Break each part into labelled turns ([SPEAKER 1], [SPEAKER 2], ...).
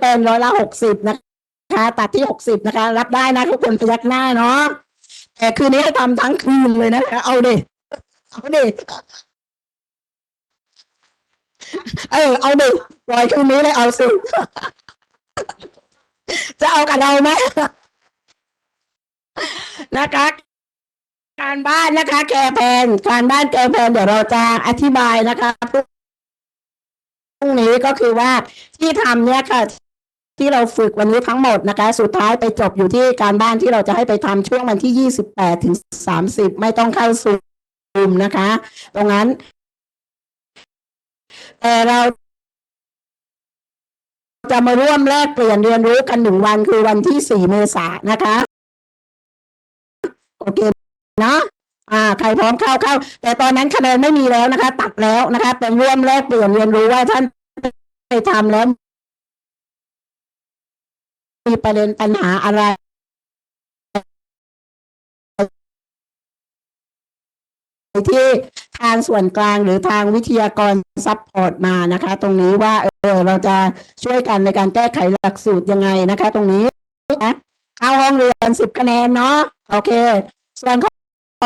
[SPEAKER 1] เป็นร้อยละหกสิบนะคะตัดที่หกสิบนะคะ รับได้นะทุกคนพยักหน้าเนาะแต่คืนนี้ให้ทำทั้งคืนเลยนะคะ เอาดิเอาดิเออเอาดิปล่อยคืนนี้เลยเอาสิจะเอากับเราไหมนะคะ การบ้านนะคะ แกแพนการบ้านแกแพนเดี๋ยวเราจะอธิบายนะคะพรุ่งนี้ก็คือว่าที่ทำเนี่ยค่ะ ที่เราฝึกวันนี้ทั้งหมดนะคะ สุดท้ายไปจบอยู่ที่การบ้านที่เราจะให้ไปทำช่วงวันที่ยี่สิบแปดถึงสามสิบไม่ต้องเข้าซูมนะคะ ตรงนั้น แต่เราจะมาร่วมแลกเปลี่ยนเรียนรู้กันหนึ่งวันคือวันที่สี่เมษายนนะคะ โอเคเนาะอ่าใครพร้อมเข้าเข้า แต่ตอนนั้นคะแนนไม่มีแล้วนะคะ ตัดแล้วนะคะ เป็นร่วมแลกเปลี่ยนเรียนรู้ว่าท่านไปทำแล้ว มีประเด็นปัญหาอะไรที่ทางส่วนกลางหรือทางวิทยากรซัพพอร์ตมานะคะ ตรงนี้ว่าเออเราจะช่วยกันในการแก้ไขหลักสูตรยังไงนะคะ ตรงนี้นะเข้าห้องเรียนสิบคะแนนเนาะโอเค ส่วนข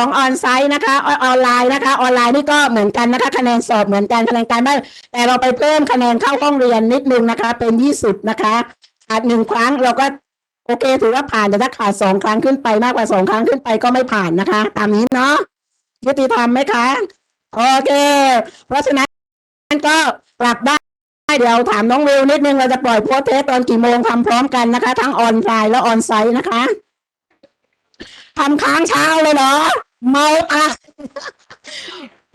[SPEAKER 1] องออนไซต์นะคะอออนไลน์นะคะ ออนไลน์นี่ก็เหมือนกันนะคะ คะแนนสอบเหมือนกันคะแนนการบ้านแต่เราไปเพิ่มคะแนนเข้าห้องเรียนนิดนึงนะคะ เป็นยี่สิบนะคะ ขาดหนึ่งครั้งเราก็โอเคถือว่าผ่านแต่ถ้าขาดสองครั้งขึ้นไปมากกว่าสองครั้งขึ้นไปก็ไม่ผ่านนะคะ ตามนี้เนาะยุติธรรมไหมคะโอเค เพราะฉะนั้นก็ปรับได้เดี๋ยวถามน้องวิวนิดนึงเราจะปล่อยโพสเทสตอนกี่โมงทำพร้อมกันนะคะ ทั้งออนไลน์และออนไซต์นะคะทำค้างเช้าเลยเหรอเมาอะ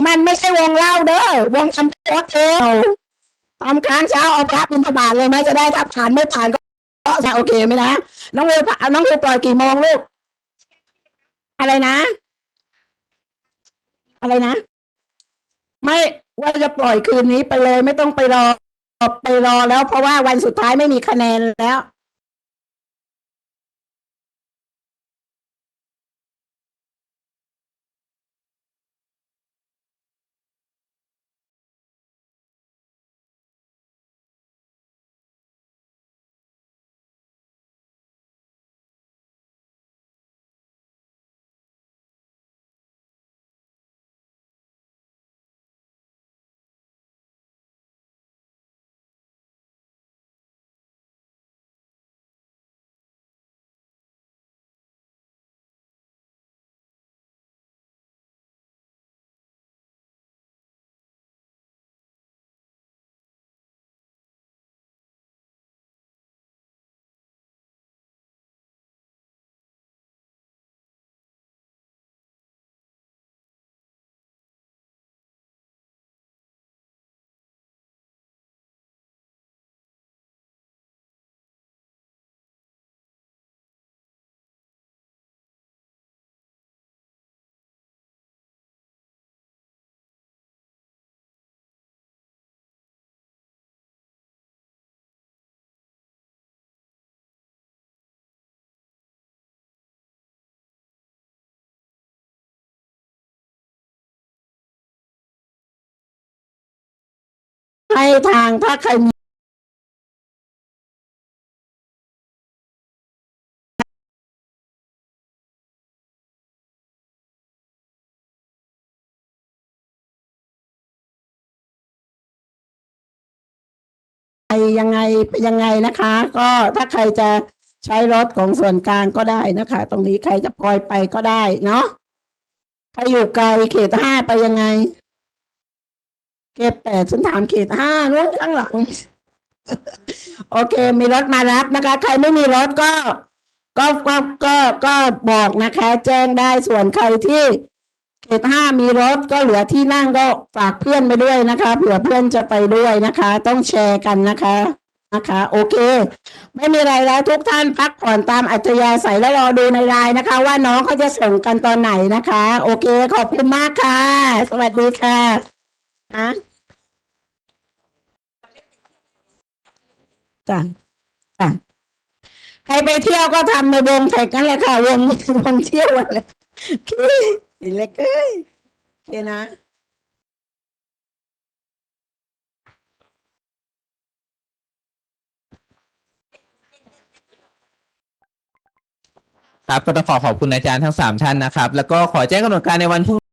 [SPEAKER 1] มันไม่ใช่วงเล่าเด้อวงทำโพสเทสทำค้างเช้าเอาพระบิณฑบาตเลยไหมจะได้ถ้าผ่านไม่ผ่านก็ ก็จะโอเคไหมนะน้องวิวน้องวิวปล่อยกี่โมงลูกอะไรนะ อะไรนะ ไม่ว่าจะปล่อยคืนนี้ไปเลย ไม่ต้องไปรอไปรอแล้ว เพราะว่าวันสุดท้ายไม่มีคะแนนแล้ว ให้ทางถ้าใครมียังไงยังไงนะคะ ก็ถ้าใครจะใช้รถของส่วนกลางก็ได้นะคะ ตรงนี้ใครจะปล่อยไปก็ได้เนาะใครอยู่ไกลเขตห้าไปยังไง เขตแปดฉันถามเขตห้านู้นข้างหลัง โอเค มีรถมารับนะคะ ใครไม่มีรถก็ ก็ก็ก็ก็บอกนะคะ แจ้งได้ส่วนใครที่เขตห้ามีรถก็เหลือที่นั่งก็ฝากเพื่อนไปด้วยนะคะเผื่อเพื่อนจะไปด้วยนะคะ ต้องแชร์กันนะคะนะคะ โอเค ไม่มีอะไรแล้วทุกท่านพักผ่อนตามอัธยาศัยแล้วรอดูในไลน์นะคะ ว่าน้องเขาจะส่งกันตอนไหนนะคะ โอเค ขอบคุณมากค่ะ สวัสดีค่ะะจ้ะจ้ะใครไปเที่ยวก็ทำในวงแท็กกันแหละค่ะวงวงเที่ยวอะไรพี่เล็กเอ้ยเดี๋ยนะ
[SPEAKER 2] ครับก็ต้องขอขอบคุณอาจารย์ทั้งสามท่านนะครับ แล้วก็ขอแจ้งกำหนดการในวันพรุ่ง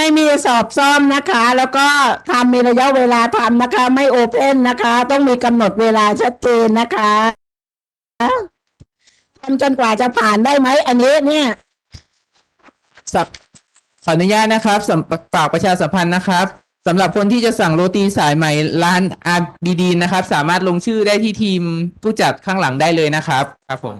[SPEAKER 1] ไม่มีสอบซ่อมนะคะ แล้วก็ทำมีระยะเวลาทำนะคะ ไม่โอเพนนะคะ ต้องมีกำหนดเวลาชัดเจนนะคะทำจนกว่าจะผ่านได้ไหมอันนี้เนี่ย
[SPEAKER 2] สับขออนุญาตนะครับสำฝากประชาสัมพันธ์นะครับสำหรับคนที่จะสั่งโรตีสายใหม่ร้านอาบีดีนะครับ สามารถลงชื่อได้ที่ทีมผู้จัดข้างหลังได้เลยนะครับ ครับผม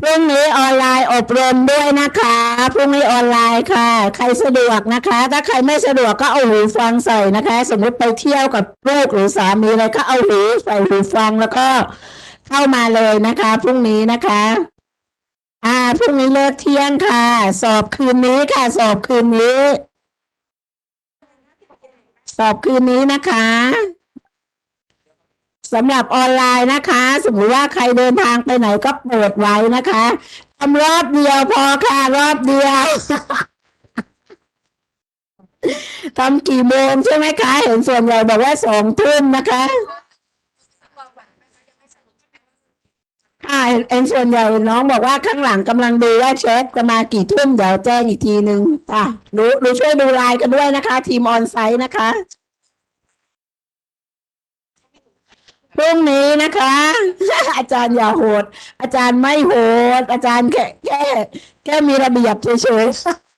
[SPEAKER 1] พรุ่งนี้ออนไลน์อบรมด้วยนะคะ พรุ่งนี้ออนไลน์ค่ะ ใครสะดวกนะคะ ถ้าใครไม่สะดวกก็เอาหูฟังใส่นะคะ สมมติไปเที่ยวกับลูกหรือสามีอะไรก็เอาหูใส่หูฟังแล้วก็เข้ามาเลยนะคะ พรุ่งนี้นะคะ อ่าพรุ่งนี้เลิกเที่ยงค่ะ สอบคืนนี้ค่ะ สอบคืนนี้ สอบคืนนี้นะคะ สำหรับออนไลน์นะคะ สมมุติว่าใครเดินทางไปไหนก็เปิดไว้นะคะทำรอบเดียวพอค่ะรอบเดียวทำกี่โมงใช่ไหมคะ เห็นส่วนใหญ่บอกว่าสองทุ่มนะคะค่ะเอ็นส่วนใหญ่น้องบอกว่าข้างหลังกำลังดูว่าเช็คจะมากี่ทุ่มเดี๋ยวแจ้งอีกทีหนึ่งค่ะรู้รู้ช่วยดูไลน์กันด้วยนะคะ ทีมออนไซต์นะคะ พรุ่งนี้นะคะ อาจารย์อย่าโหด อาจารย์ไม่โหด อาจารย์แค่แค่แค่มีระเบียบเฉยๆ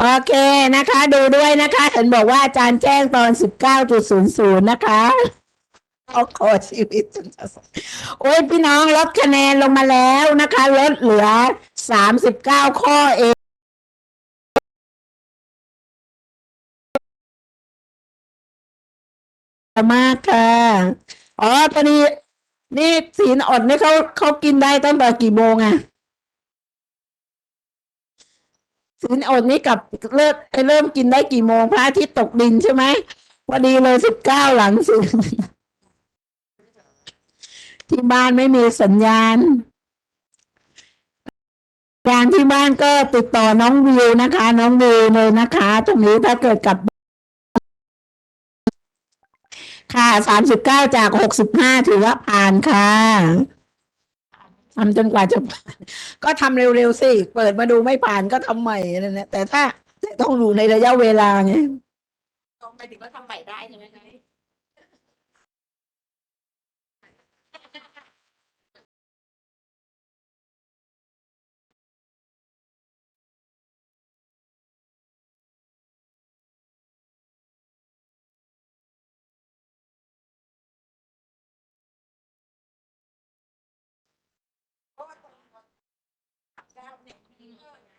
[SPEAKER 1] โอเคนะคะ ดูด้วยนะคะ เห็นบอกว่าอาจารย์แจ้งตอนสิบเก้าจุดศูนย์ศูนย์นะคะเอาขอชีวิตจนจะสโอ้ยพี่น้องลดคะแนนลงมาแล้วนะคะ ลดเหลือสามสิบเก้าข้อเอ มากค่ะ อ๋อตอนนี้นี่ศีลอดนี่เขาเขากินได้ตั้งแต่กี่โมงอะศีลอดนี่กับเลิกไปเริ่มกินได้กี่โมงพระอาทิตย์ตกดินใช่ไหมพอดีเลยสิบเก้าหลังศีลที่บ้านไม่มีสัญญาณการที่บ้านก็ติดต่อน้องวิวนะคะ น้องวิวเลยนะคะ ตรงนี้ถ้าเกิดกลับ ค่ะสามสิบเก้าจากหกสิบห้าถือว่าผ่านค่ะทำจนกว่าจะผ่านก็ทำเร็วๆสิ เปิดมาดูไม่ผ่านก็ทำใหม่นั่นแหละแต่ถ้าต่ต้องอยู่ในระยะเวลาไง
[SPEAKER 3] ตรงไปถึงก็ทำใหม่ได้ใช่ไหมคะ
[SPEAKER 1] ค